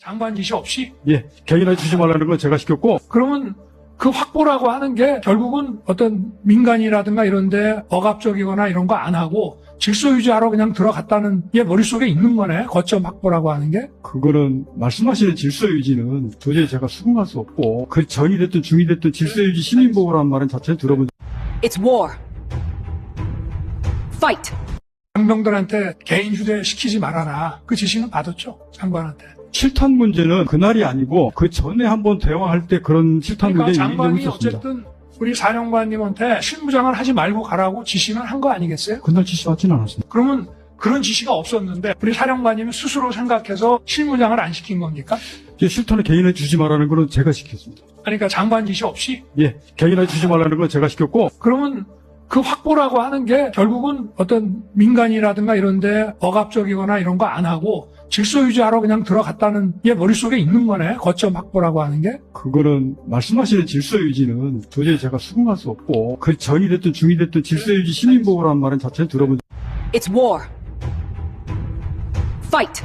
장관 지시 없이 예, 개인화 주지 말라는 건 제가 시켰고 그러면 그 확보라고 하는 게 결국은 어떤 민간이라든가 이런데 억압적이거나 이런 거 안 하고 질서 유지하러 그냥 들어갔다는 게 머릿속에 있는 거네. 거점 확보라고 하는 게. 그거는 말씀하시는 질서 유지는 도저히 제가 수긍할 수 없고 그 전이 됐든 중이 됐든 질서 유지 시민 보호라는 말은 자체는 들어본 It's war. Fight. 장병들한테 개인 휴대 시키지 말아라. 그 지시는 받았죠. 장관한테. 실탄 문제는 그날이 아니고 그 전에 한번 대화할 때 그런 실탄 그러니까 문제 장관이. 어쨌든 우리 사령관님한테 실무장을 하지 말고 가라고 지시는 한 거 아니겠어요? 그날 지시 받지는 않았습니다. 그러면 그런 지시가 없었는데 우리 사령관님이 스스로 생각해서 실무장을 안 시킨 겁니까? 이제 실탄을 개인화 주지 말라는 거는 제가 시켰습니다. 그러니까 장관 지시 없이 예, 개인화 주지 말라는 건 제가 시켰고 그러면 그 확보라고 하는 게 결국은 어떤 민간이라든가 이런데 억압적이거나 이런 거 안 하고 질서 유지하러 그냥 들어갔다는 게 머릿속에 있는 거네. 거점 확보라고 하는 게. 그거는 말씀하시는 질서 유지는 도저히 제가 수긍할 수 없고 그 전이 됐든 중이 됐든 질서 유지 시민 보호라는 말은 자체는 들어본 It's war. Fight.